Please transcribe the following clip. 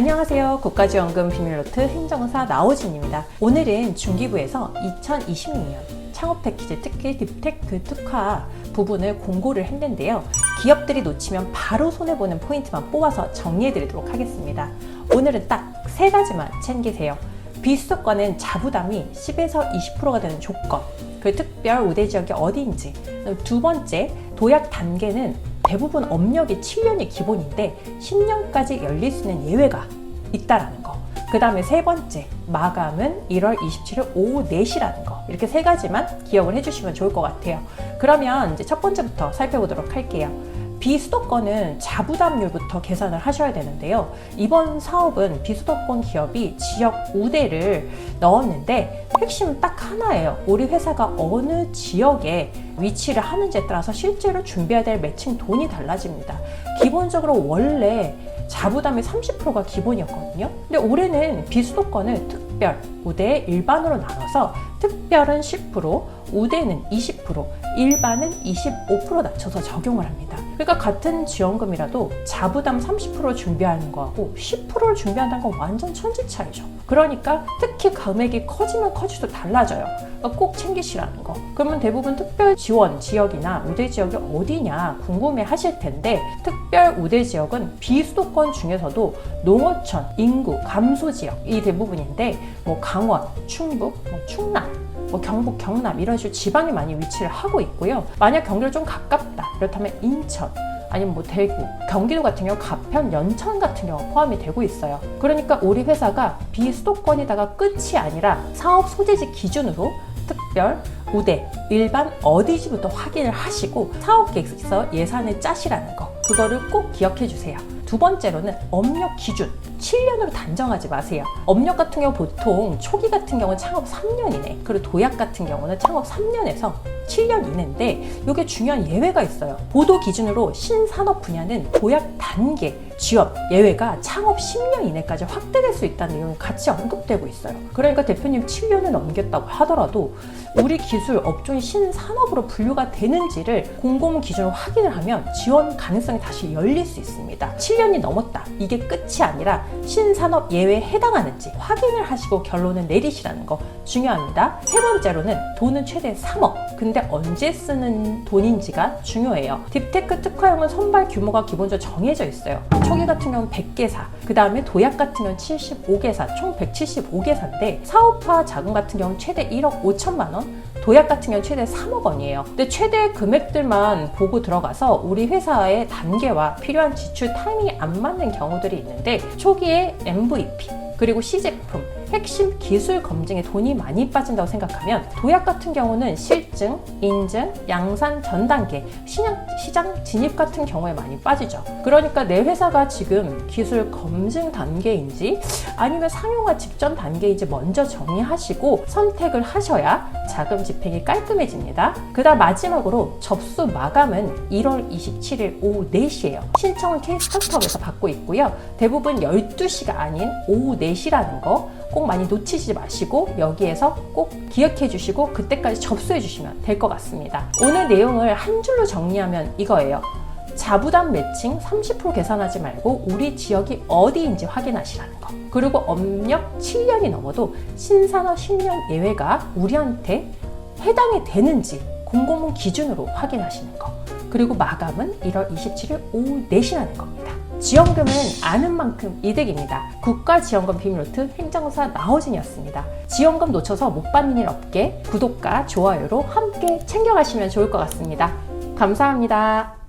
안녕하세요. 국가지원금 비밀노트 행정사 나오진입니다. 오늘은 중기부에서 2026년 창업 패키지 특히 딥테크 특화 부분을 공고를 했는데요. 기업들이 놓치면 바로 손해보는 포인트만 뽑아서 정리해드리도록 하겠습니다. 오늘은 딱 세 가지만 챙기세요. 비수도권은 자부담이 10에서 20%가 되는 조건, 그 특별 우대 지역이 어디인지. 두 번째, 도약 단계는 대부분 업력이 7년이 기본인데 10년까지 열릴 수 있는 예외가 있다라는 거. 그 다음에 세 번째, 마감은 1월 27일 오후 4시라는 거. 이렇게 세 가지만 기억을 해주시면 좋을 것 같아요. 그러면 이제 첫 번째부터 살펴보도록 할게요. 비수도권은 자부담률부터 계산을 하셔야 되는데요. 이번 사업은 비수도권 기업이 지역 우대를 넣었는데 핵심은 딱 하나예요. 우리 회사가 어느 지역에 위치를 하는지에 따라서 실제로 준비해야 될 매칭 돈이 달라집니다. 기본적으로 원래 자부담이 30%가 기본이었거든요. 근데 올해는 비수도권을 특별, 우대, 일반으로 나눠서 특별은 10%, 우대는 20%, 일반은 25% 낮춰서 적용을 합니다. 그러니까 같은 지원금이라도 자부담 30% 준비하는 거하고 10%를 준비한다는 건 완전 천지 차이죠. 그러니까 특히 금액이 커지면 커질수록 달라져요. 그러니까 꼭 챙기시라는 거. 그러면 대부분 특별 지원 지역이나 우대 지역이 어디냐 궁금해 하실 텐데 특별 우대 지역은 비수도권 중에서도 농어촌, 인구, 감소 지역이 대부분인데 뭐 강원, 충북, 뭐 충남 뭐 경북, 경남 이런 식으로 지방에 많이 위치를 하고 있고요. 만약 경기를 좀 가깝다. 그렇다면 인천, 아니면 뭐 대구, 경기도 같은 경우 가평, 연천 같은 경우 포함이 되고 있어요. 그러니까 우리 회사가 비수도권이다가 끝이 아니라 사업 소재지 기준으로 특별, 우대, 일반 어디지부터 확인을 하시고 사업 계획서 예산을 짜시라는 거. 그거를 꼭 기억해 주세요. 두 번째로는 업력 기준 7년으로 단정하지 마세요. 업력 같은 경우 보통 초기 같은 경우는 창업 3년이네. 그리고 도약 같은 경우는 창업 3년에서 7년 이내인데 이게 중요한 예외가 있어요. 보도 기준으로 신산업 분야는 도약 단계 지원 예외가 창업 10년 이내까지 확대될 수 있다는 내용이 같이 언급되고 있어요. 그러니까 대표님 7년을 넘겼다고 하더라도 우리 기술 업종이 신산업으로 분류가 되는지를 공고문 기준으로 확인을 하면 지원 가능성이 다시 열릴 수 있습니다. 7년이 넘었다. 이게 끝이 아니라 신산업 예외에 해당하는지 확인을 하시고 결론을 내리시라는 거 중요합니다. 세 번째로는 돈은 최대 3억. 근데 언제 쓰는 돈인지가 중요해요. 딥테크 특화형은 선발 규모가 기본적으로 정해져 있어요. 초기 같은 경우는 100개 사, 그 다음에 도약 같은 경우는 75개 사, 총 175개 사인데 사업화 자금 같은 경우는 최대 1억 5천만 원, 도약 같은 경우는 최대 3억 원이에요. 근데 최대 금액들만 보고 들어가서 우리 회사의 단계와 필요한 지출 타이밍이 안 맞는 경우들이 있는데 초기에 MVP 그리고 시제품, 핵심 기술 검증에 돈이 많이 빠진다고 생각하면 도약 같은 경우는 실증, 인증, 양산 전 단계, 시장, 시장 진입 같은 경우에 많이 빠지죠. 그러니까 내 회사가 지금 기술 검증 단계인지 아니면 상용화 직전 단계인지 먼저 정리하시고 선택을 하셔야 자금 집행이 깔끔해집니다. 그 다음 마지막으로 접수 마감은 1월 27일 오후 4시예요. 신청은 K스타트업에서 받고 있고요. 대부분 12시가 아닌 오후 4시라는 거 꼭 많이 놓치지 마시고 여기에서 꼭 기억해 주시고 그때까지 접수해 주시면 될 것 같습니다. 오늘 내용을 한 줄로 정리하면 이거예요. 자부담 매칭 30% 계산하지 말고 우리 지역이 어디인지 확인하시라는 거. 그리고 업력 7년이 넘어도 신산업 10년 예외가 우리한테 해당이 되는지 공고문 기준으로 확인하시는 거. 그리고 마감은 1월 27일 오후 4시라는 겁니다. 지원금은 아는 만큼 이득입니다. 국가지원금 비밀노트 행정사 나호진이었습니다. 지원금 놓쳐서 못 받는 일 없게 구독과 좋아요로 함께 챙겨가시면 좋을 것 같습니다. 감사합니다.